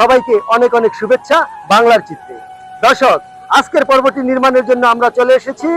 সবাইকে অনেক অনেক শুভেচ্ছা বাংলার চিত্রে দর্শক, আজকের পর্বটি নির্মাণের জন্য আমরা চলে এসেছি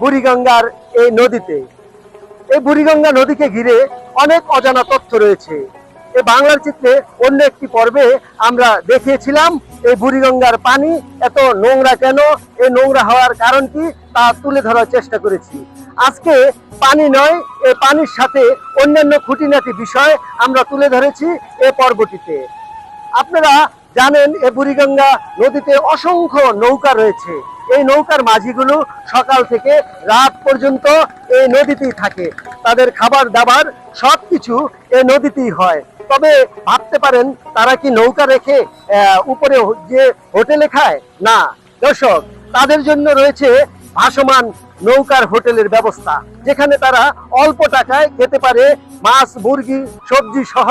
বুড়িগঙ্গার এই নদীতে। এই বুড়িগঙ্গা নদীকে ঘিরে অনেক অজানা তথ্য রয়েছে। এই বাংলার চিত্রে অন্য একটি পর্বে আমরা দেখিয়েছিলাম এই বুড়িগঙ্গার পানি, এত নোংরা কেন এই নোংরা হওয়ার কারণ কি তা তুলে ধরার চেষ্টা করেছি। আজকে পানি নয় এই পানির সাথে অন্যান্য খুঁটিনাটি বিষয় আমরা তুলে ধরেছি এই পর্বটিতে। আপনারা জানেন এ বুড়িগঙ্গা নদীতে অসংখ্য নৌকা রয়েছে। এই নৌকার মাঝিগুলো সকাল থেকে রাত পর্যন্ত এই নদীতেই থাকে। তাদের খাবার দাবার সব কিছু এই নদীতেই হয়। তবে ভাবতে পারেন, তারা কি নৌকা রেখে উপরে যে হোটেলে খায়? না। দর্শক, তাদের জন্য রয়েছে ভাসমান নৌকার হোটেলের ব্যবস্থা, যেখানে তারা অল্প টাকায় খেতে পারে মাছ, মুরগি, সবজি সহ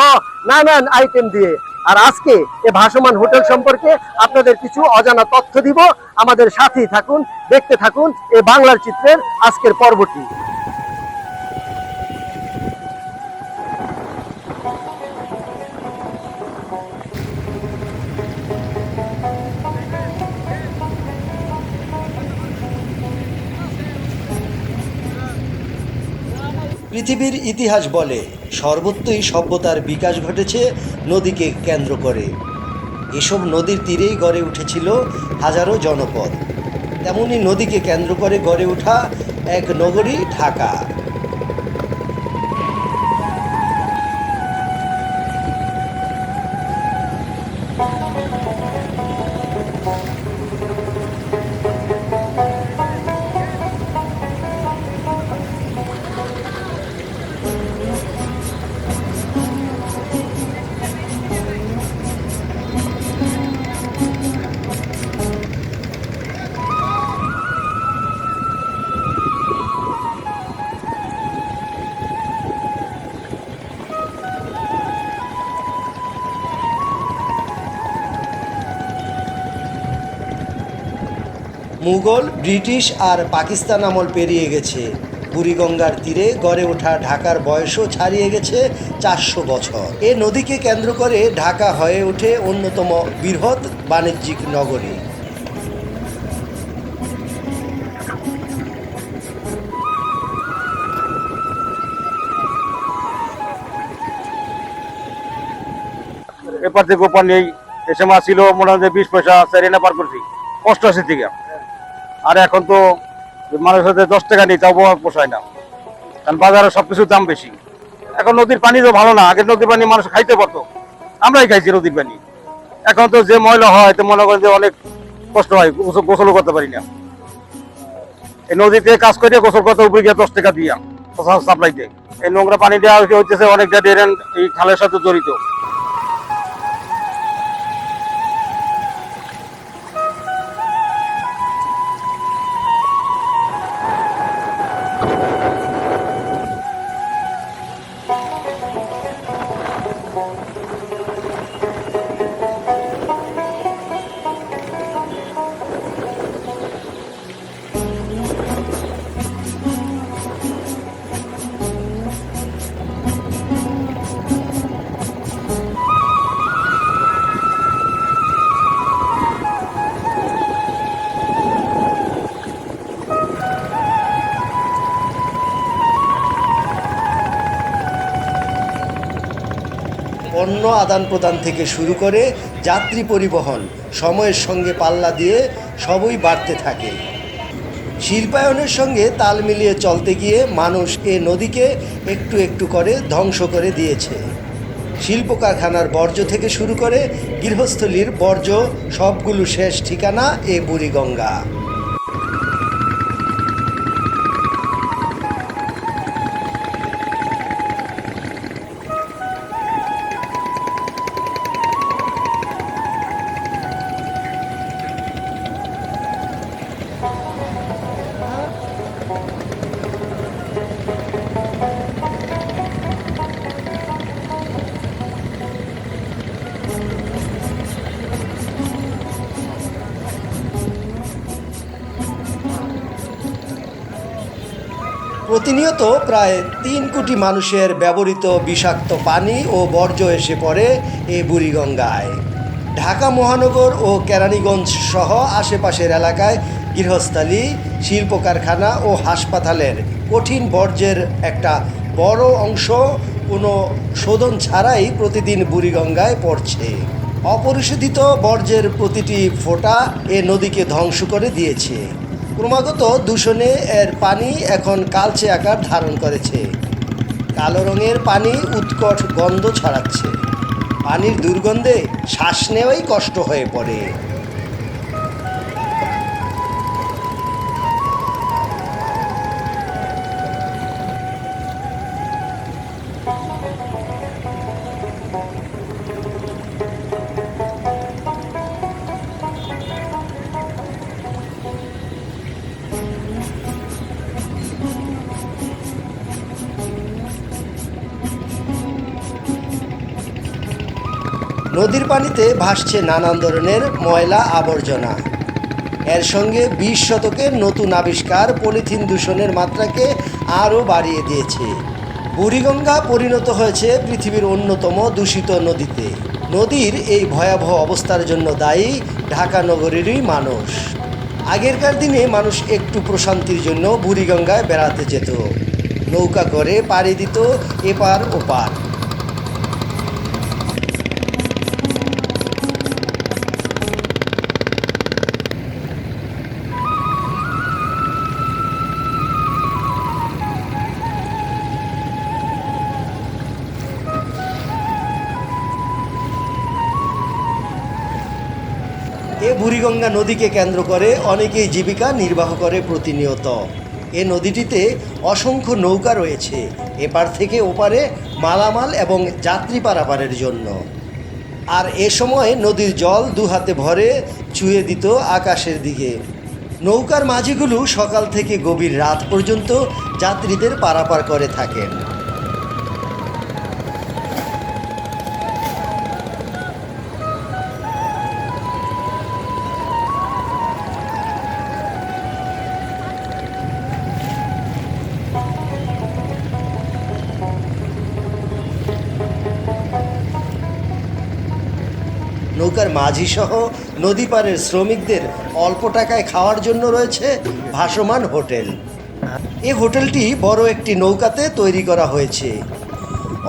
নানান আইটেম দিয়ে। আর আজকে এ ভাসমান হোটেল সম্পর্কে আপনাদের কিছু অজানা তথ্য দিব। আমাদের সাথেই থাকুন, দেখতে থাকুন এ বাংলার চিত্রের আজকের পর্বটি। পৃথিবীর ইতিহাস বলে, সর্বত্রই সভ্যতার বিকাশ ঘটেছে নদীকে কেন্দ্র করে। এসব নদীর তীরেই গড়ে উঠেছিল হাজারো জনপদ। তেমনই নদীকে কেন্দ্র করে গড়ে ওঠা এক নগরী ঢাকা। মুঘল, ব্রিটিশ আর পাকিস্তান আমল পেরিয়ে গেছে। বুড়িগঙ্গার তীরে গড়ে ওঠা ঢাকার বয়সও ছাড়িয়ে গেছে চারশো বছর। এ নদীকে কেন্দ্র করে ঢাকা হয়ে ওঠে অন্যতম বৃহৎ বাণিজ্যিক নগরী। এপার থেকে ওপার নেই এ সময় ছিল হয় বিশ পয়সা চারিনা পার করছি। অষ্টআশি থেকে। আর এখন তো মানুষের সাথে দশ টাকা নেই, তাও পোষায় না। কারণ বাজারে সবকিছুর দাম বেশি। এখন নদীর পানি তো ভালো না, আগের নদীর পানি মানুষ খাইতে পারতো। আমরাই খাইছি নদীর পানি। এখন তো যে ময়লা হয়, তো মনে করেন যে অনেক কষ্ট হয়, গোসল- গোসলও করতে পারি না। এই নদীতে কাজ করে গোসল করতে উপরে গিয়ে দশ টাকা দিয়া সাপ্লাই দেয়। এই নোংরা পানি দেওয়া হচ্ছে অনেক ড্রেন এই খালের সাথে জড়িত। পণ্য আদান প্রদান থেকে শুরু করে যাত্রী পরিবহন, সময়ের সঙ্গে পাল্লা দিয়ে সবই বাড়তে থাকে। শিল্পায়নের সঙ্গে তাল মিলিয়ে চলতে গিয়ে মানুষ এ নদীকে একটু একটু করে ধ্বংস করে দিয়েছে। শিল্প কারখানার বর্জ্য থেকে শুরু করে গৃহস্থলীর বর্জ্য, সবগুলো শেষ ঠিকানা এ বুড়িগঙ্গা। প্রতিনিয়ত প্রায় তিন কোটি মানুষের ব্যবহৃত বিষাক্ত পানি ও বর্জ্য এসে পড়ে এ বুড়িগঙ্গায়। ঢাকা মহানগর ও কেরানীগঞ্জ সহ আশেপাশের এলাকায় গৃহস্থালী শিল্প কারখানা ও হাসপাতালের কঠিন বর্জ্যের একটা বড় অংশ কোনো শোধন ছাড়াই প্রতিদিন বুড়িগঙ্গায় পড়ছে। অপরিশোধিত বর্জ্যের প্রতিটি ফোঁটা এ নদীকে ধ্বংস করে দিয়েছে। ক্রমাগত দূষণে এর পানি এখন কালচে আকার ধারণ করেছে। কালো রঙের পানি উৎকট গন্ধ ছড়াচ্ছে। পানির দুর্গন্ধে শ্বাস নেওয়াই কষ্ট হয়ে পড়ে। নদীর পানিতে ভাসছে নানান ধরনের ময়লা আবর্জনা। এর সঙ্গে বিশ শতকের নতুন আবিষ্কার পলিথিন দূষণের মাত্রাকে আরও বাড়িয়ে দিয়েছে। বুড়িগঙ্গা পরিণত হয়েছে পৃথিবীর অন্যতম দূষিত নদীতে। নদীর এই ভয়াবহ অবস্থার জন্য দায়ী ঢাকা নগরীরই মানুষ। আগেরকার দিনে মানুষ একটু প্রশান্তির জন্য বুড়িগঙ্গায় বেড়াতে যেত। নৌকা করে পাড়ি দিত এপার ওপার। বুড়িগঙ্গা নদীকে কেন্দ্র করে অনেকেই জীবিকা নির্বাহ করে প্রতিনিয়ত। এ নদীটিতে অসংখ্য নৌকা রয়েছে, এপার থেকে ওপারে মালামাল এবং যাত্রী পারাপারের জন্য। আর এ সময় নদীর জল দু হাতে ভরে চুয়ে দিত আকাশের দিকে। নৌকার মাঝিগুলো সকাল থেকে গভীর রাত পর্যন্ত যাত্রীদের পারাপার করে থাকেন। নৌকার মাঝি সহ নদী পাড়ের শ্রমিকদের অল্প টাকায় খাওয়ার জন্য রয়েছে ভাসমান হোটেল। এ হোটেলটি বড় একটি নৌকাতে তৈরি করা হয়েছে।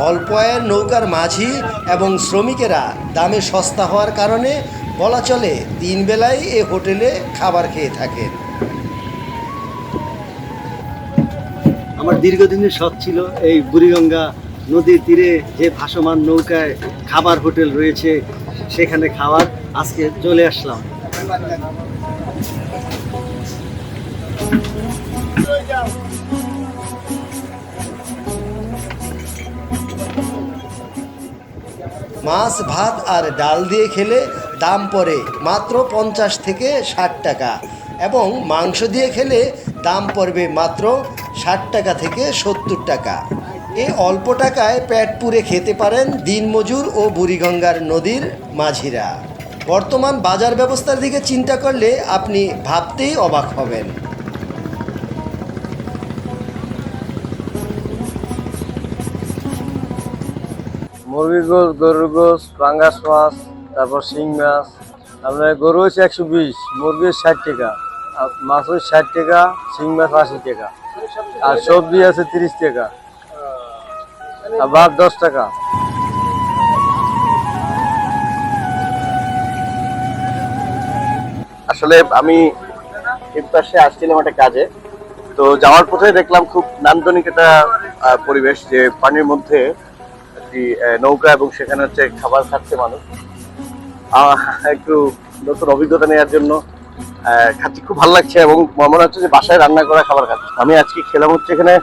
অল্প আয়ের নৌকার মাঝি এবং শ্রমিকেরা দামে সস্তা হওয়ার কারণে বলা চলে তিন বেলায় এ হোটেলে খাবার খেয়ে থাকেন। আমার দীর্ঘদিনের শখ ছিল এই বুড়িগঙ্গা নদীর তীরে যে ভাসমান নৌকায় খাবার হোটেল রয়েছে সেখানে খাওয়ার আজকে চলে আসলাম। মাছ, ভাত আর ডাল দিয়ে খেলে দাম পড়ে মাত্র পঞ্চাশ থেকে ষাট টাকা এবং মাংস দিয়ে খেলে দাম পড়বে মাত্র ষাট টাকা থেকে সত্তর টাকা। এই অল্প টাকায় পেট পুরে খেতে পারেন দিনমজুর ও বুড়িগঙ্গার নদীর মাঝিরা। বর্তমান বাজার ব্যবস্থার দিকে চিন্তা করলে আপনি ভাবতেই অবাক হবেন। মুরগির গরুর গোস পাঙ্গাস মাছ, তারপর শিং মাছ আপনার গরু হচ্ছে একশো বিশ মুরগির ষাট টাকা মাছ হচ্ছে ষাট টাকা, শিং মাছ আশি টাকা, আর সবজি আছে তিরিশ টাকা। আর দশ টাকা। আসলে আমি এই আসছিলাম একটা কাজে। তো যাওয়ার পথে দেখলাম খুব নান্দনিক একটা পরিবেশ যে পানির মধ্যে একটি নৌকা এবং সেখানে হচ্ছে খাবার খাচ্ছে মানুষ। একটু নতুন অভিজ্ঞতা নেওয়ার জন্য খাচ্ছি। খুব ভালো লাগছে এবং মনে হচ্ছে যে বাসায় রান্না করা খাবার খাচ্ছি। আমি আজকে খেলাম হচ্ছে এখানে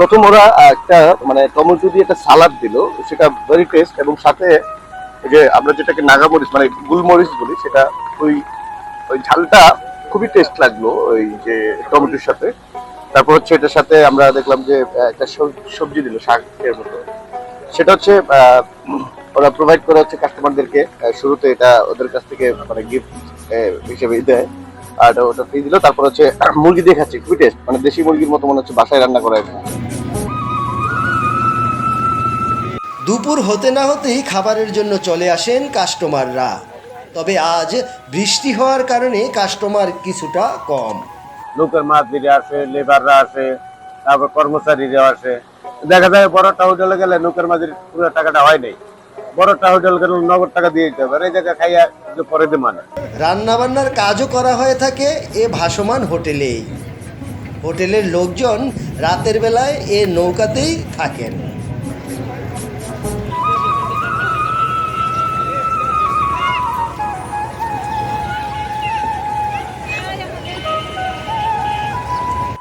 প্রথম ওরা একটা মানে টমেটো দিয়ে একটা সালাদ দিল, সেটা ভেরি টেস্ট এবং সাথে যে আমরা যেটাকে নাগামরিচ মানে গুলমরিচ বলি, সেটা ওই ওই ঝালটা খুবই টেস্ট লাগল, ওই যে টমেটোর সাথে। তারপর হচ্ছে এটার সাথে আমরা দেখলাম যে একটা সবজি দিল শাকের মতো। সেটা হচ্ছে ওরা প্রোভাইড করা হচ্ছে কাস্টমারদেরকে শুরুতে এটা ওদের কাছ থেকে মানে গিফট হিসেবে দেয়। আর ওটা ফ্রি দিল। তারপর হচ্ছে মুরগি দিয়ে খাচ্ছি, খুবই টেস্ট মানে দেশি মুরগির মতো মনে হচ্ছে বাসায় রান্না করা দুপুর হতে না হতেই খাবারের জন্য চলে আসেন কাস্টমাররা। তবে আজ বৃষ্টি হওয়ার কারণে কাস্টমার কিছুটা কম। লোকের মাঝিরা আসে লেবাররা আসে তারপর কর্মচারীরা আসে। দেখা যায় বড়টা হোটেলে গেলে লোকের মাঝির পুরো টাকাটা হয় নাই। বড়টা হোটেল গেলে নগদ টাকা দিয়ে দিতে হবে। এই জায়গায় খাইয়া যে পরে দে মানে। রান্নাবান্নার কাজও করা হয়ে থাকে এ ভাসমান হোটেলেই। হোটেলের লোকজন রাতের বেলায় এ নৌকাতেই থাকেন।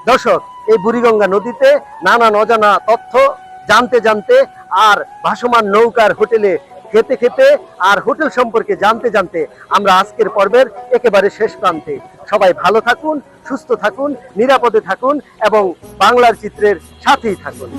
দর্শক, এই বুড়িগঙ্গা নদীতে নানা নজানা তথ্য জানতে জানতে আর ভাসমান নৌকার হোটেলে খেতে খেতে আর হোটেল সম্পর্কে জানতে জানতে আমরা আজকের পর্বের একেবারে শেষ প্রান্তে। সবাই ভালো থাকুন, সুস্থ থাকুন, নিরাপদে থাকুন এবং বাংলার চিত্রের সাথেই থাকুন।